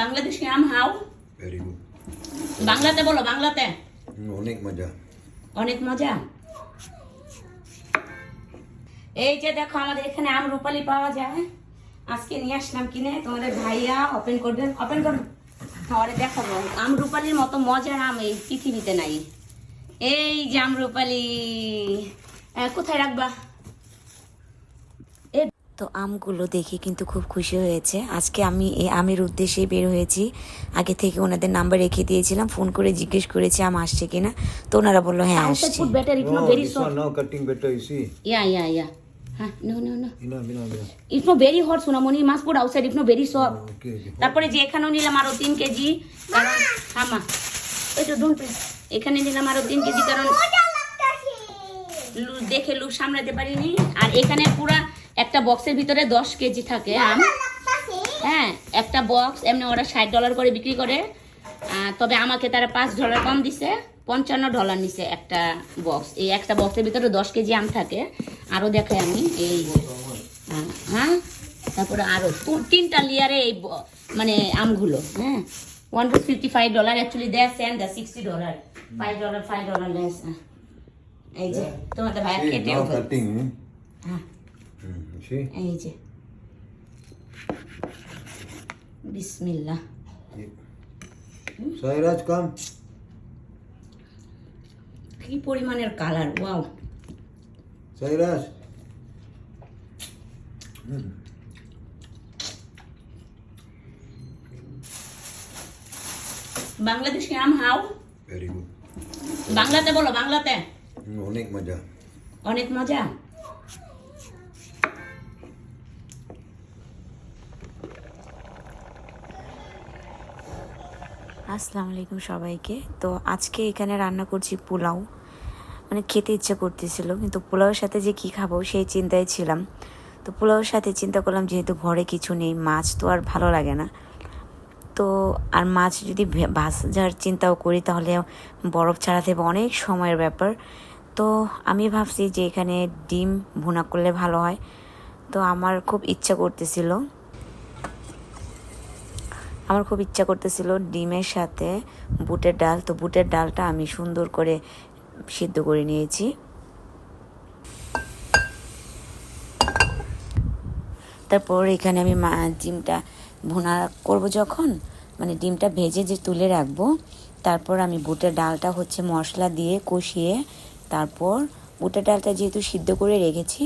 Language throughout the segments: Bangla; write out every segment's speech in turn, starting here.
বাংলাদেশি আম হাও? ভেরি গুড বাংলাতে বলো বাংলাতে। অনেক মজা। অনেক মজা? এই যে দেখো আমাদের এখানে আম রূপালি পাওয়া যায়। আজকে নিয়ে আসলাম কিনে তোমাদের ভাইয়া ওপেন করবেন। ওপেন করুন। তাহলে দেখাবো। আম রূপালির মতো মজার আম এই পৃথিবীতে নাই। এই যে আম রূপালি। কোথায় রাখবা? তো আমগুলো দেখে কিন্তু খুব খুশি হয়েছে। আজকে আমি এই আমের উদ্দেশ্যে বের হয়েছি। আগে থেকে ওনাদের নাম্বার রেখে দিয়েছিলাম ফোন করে জিজ্ঞেস করেছি আম আসছে কিনা। তো ওনারা বলল হ্যাঁ আসছে। soft Okay, okay. তারপরে যে এখানেও নিলাম আরও তিন কেজি কারণ তো ডোন্ট এখানে নিলাম আরও তিন কেজি কারণ দেখে লুক সামলাতে পারিনি। আর এখানে পুরা একটা বক্সের ভিতরে দশ কেজি থাকে আম। হ্যাঁ একটা বক্স এমনি ওরা ষাট ডলার করে বিক্রি করে। তবে আমাকে তারা পাঁচ ডলার কম দিছে পঞ্চান্ন ডলার নিছে একটা বক্স এই একটা বক্সের ভিতরে দশ কেজি আম থাকে। আরও দেখাই আমি এই হ্যাঁ, হ্যাঁ? তারপরে আরও তিনটা লেয়ারে এই মানে আমগুলো হ্যাঁ? One two fifty five dollar actually দেয় send the sixty dollar five dollar five dollar less এই যে তোমাদের ভাইয়ের. Hmm? হ্যাঁ? এই যে। বিসমিল্লাহ। Sairaj, come. কি পরিমাণের কালার ওয়াও। Sairaj. বাংলাদেশি আম হাও? Very good. বাংলাতে বলো বাংলাতে। অনেক মজা। অনেক মজা? আসসালামু আলাইকুম সবাইকে। তো আজকে এখানে রান্না করছি পোলাও। মানে খেতে ইচ্ছে করতেছিল, কিন্তু পোলাওয়ের সাথে যে কি খাব সেই চিন্তায় ছিলাম। তো পোলাওয়ের সাথে চিন্তা করলাম যেহেতু ঘরে কিছু নেই, মাছ তো আর ভালো লাগে না। তো আর মাছ যদি ভাজার চিন্তাও করি তাহলে বরফ ছাড়া হবে অনেক সময়ের ব্যাপার। তো আমি ভাবছি যে এখানে ডিম ভুনা করলে ভালো হয়। তো আমার খুব ইচ্ছা করতেছিল আমার খুব ইচ্ছা করতেছিল ডিমের সাথে বুটের ডাল। তো বুটের ডালটা আমি সুন্দর করে সিদ্ধ করে নিয়েছি। তারপর এখানে আমি মা, ডিমটা ভুনা করব যখন মানে ডিমটা ভেজে যে তুলে রাখব, তারপর আমি বুটের ডালটা হচ্ছে মশলা দিয়ে কষিয়ে, তারপর বুটের ডালটা যেহেতু সিদ্ধ করে রেখেছি,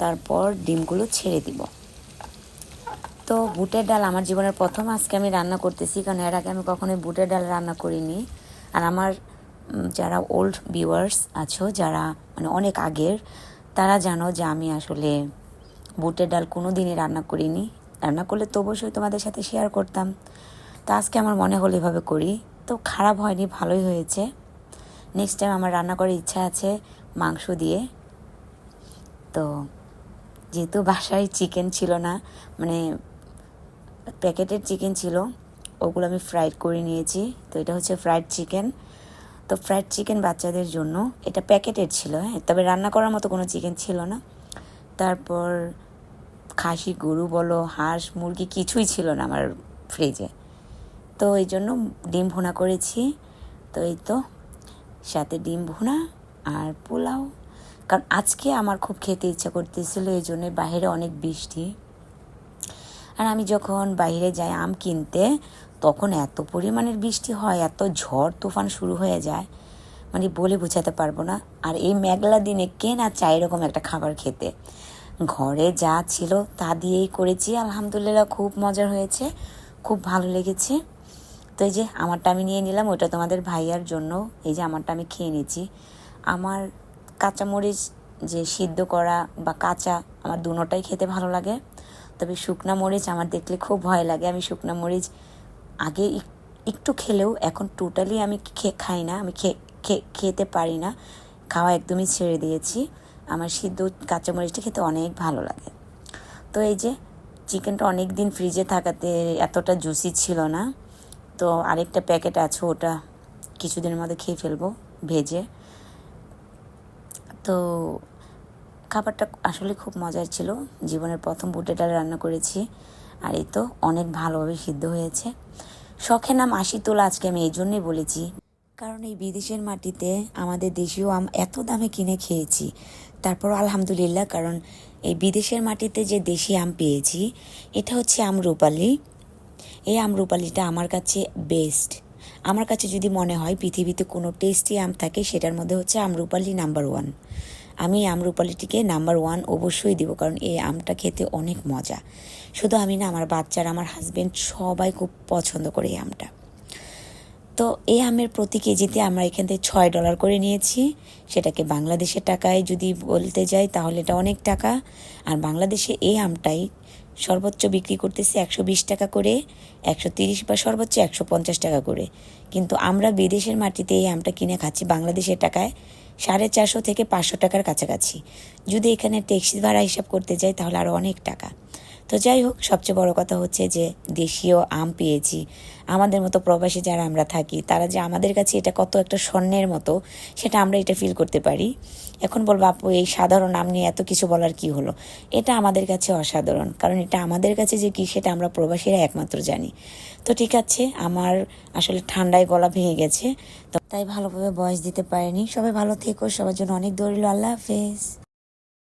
তারপর ডিমগুলো ছেড়ে দিব। বুটের ডাল আমার জীবনের প্রথম আজকে আমি রান্না করতেছি, কারণ এর আগে আমি কখনোই বুটের ডাল রান্না করিনি। আর আমার যারা ওল্ড ভিউয়ার্স আছো, যারা মানে অনেক আগের, তারা জানো যে আমি আসলে বুটের ডাল কোনো দিনই রান্না করিনি। রান্না করলে তো অবশ্যই তোমাদের সাথে শেয়ার করতাম। তো আজকে আমার মনে হলো এভাবে করি। তো খারাপ হয়নি, ভালোই হয়েছে। নেক্সট টাইম আমার রান্না করার ইচ্ছা আছে মাংস দিয়ে। তো যেহেতু বাসায় চিকেন ছিল না মানে প্যাকেটের চিকেন ছিল, ওগুলো আমি ফ্রাইড করে নিয়েছি। তো এটা হচ্ছে ফ্রাইড চিকেন। তো ফ্রাইড চিকেন বাচ্চাদের জন্য এটা প্যাকেটের ছিল হ্যাঁ। তবে রান্না করার মতো কোনো চিকেন ছিল না। তারপর খাসি, গরু বলো, হাঁস, মুরগি কিছুই ছিল না আমার ফ্রিজে। তো এই জন্য ডিম ভুনা করেছি। তো এই তো, সাথে ডিম ভুনা আর পোলাও। কারণ আজকে আমার খুব খেতে ইচ্ছা করতেছিল, এই জন্যে বাইরে অনেক বৃষ্টি। আর আমি যখন বাইরে যাই আম কিনতে, তখন এত পরিমাণের বৃষ্টি হয়, এত ঝড় তুফান শুরু হয়ে যায়। মানে বলে বোঝাতে পারব না। আর এই মেঘলা দিনে কে না চাই এরকম একটা খাবার খেতে? ঘরে যা ছিল তা দিয়েই করেছি। আলহামদুলিল্লাহ খুব মজার হয়েছে, খুব ভালো লেগেছে। তো এই যে আমারটা আমি নিয়ে নিলাম ওটা তোমাদের ভাইয়ার জন্য। এই যে আমারটা আমি খেয়ে নিয়েছি। আমার কাঁচামরিচ যে সিদ্ধ করা বা কাঁচা, আমার দুটোটাই খেতে ভালো লাগে। তবে শুকনা মরিচ আমার দেখলে খুব ভয় লাগে। আমি শুকনা মরিচ আগে একটু খেলেও এখন টোটালি আমি খাই না। আমি খেতে পারি না। খাওয়া একদমই ছেড়ে দিয়েছি। আমার সিদ্ধ কাঁচামরিচটা খেতে অনেক ভালো লাগে। তো এই যে চিকেনটা অনেক দিন ফ্রিজে থাকাতে এতটা জুসি ছিল না। তো আরেকটা প্যাকেট আছে, ওটা কিছুদিনের মধ্যে খেয়ে ফেলব ভেজে। তো খাবারটা আসলে খুব মজার ছিল। জীবনের প্রথম ডাল রান্না করেছি। আর এই তো অনেক ভালোভাবে সিদ্ধ হয়েছে। শখের নাম আশি আজকে আমি এই জন্যই বলেছি। কারণ এই বিদেশের মাটিতে আমাদের দেশীয় আম এত দামে কিনে খেয়েছি। তারপর আলহামদুলিল্লাহ, কারণ এই বিদেশের মাটিতে যে দেশি আম পেয়েছি, এটা হচ্ছে আম রূপালি। এই আম রূপালিটা আমার কাছে বেস্ট আমার কাছে যদি মনে হয় পৃথিবীতে কোনো টেস্টি আম থাকে, সেটার মধ্যে হচ্ছে আমরুপালি নাম্বার ওয়ান আমি আমরুপালিটিকে নাম্বার ওয়ান অবশ্যই দিব, কারণ এই আমটা খেতে অনেক মজা। শুধু আমি না, আমার বাচ্চারা, আমার হাজবেন্ড সবাই খুব পছন্দ করে এই আমটা। তো এই আমের প্রতি কেজিতে আমরা এখান থেকে ছয় ডলার করে নিয়েছি। সেটাকে বাংলাদেশের টাকায় যদি বলতে যাই, তাহলে এটা অনেক টাকা। আর বাংলাদেশে এই আমটাই সর্বোচ্চ বিক্রি করতেছে একশো বিশ টাকা করে, একশো তিরিশ বা সর্বোচ্চ একশো পঞ্চাশ টাকা করে। কিন্তু আমরা বিদেশের মাটিতে এই আমটা কিনে খাচ্ছি বাংলাদেশের টাকায়। সাড়ে চারশো থেকে পাঁচশো টাকার কাছাকাছি। যদি এখানে ট্যাক্সি ভাড়া হিসাব করতে যাই তাহলে আরও অনেক টাকা। তো যাই হোক, সবচেয়ে বড় কথা হচ্ছে যে দেশীয় আম পেয়েছি। আমাদের মতো প্রবাসী যারা আমরা থাকি, তারা যে আমাদের কাছে এটা কত একটা স্বর্ণের মতো, সেটা আমরা এটা ফিল করতে পারি। এখন বলব, আপু, এই সাধারণ আম নিয়ে এত কিছু বলার কি হলো? এটা আমাদের কাছে অসাধারণ, কারণ এটা আমাদের কাছে যে কি, সেটা আমরা প্রবাসীরা একমাত্র জানি। তো ঠিক আছে, আমার আসলে ঠান্ডায় গলা ভেঙে গেছে তাই ভালোভাবে বয়স দিতে পারিনি। সবাই ভালো থেকো, সবার জন্য অনেক দৌড়িল আল্লাহ হাফেজ।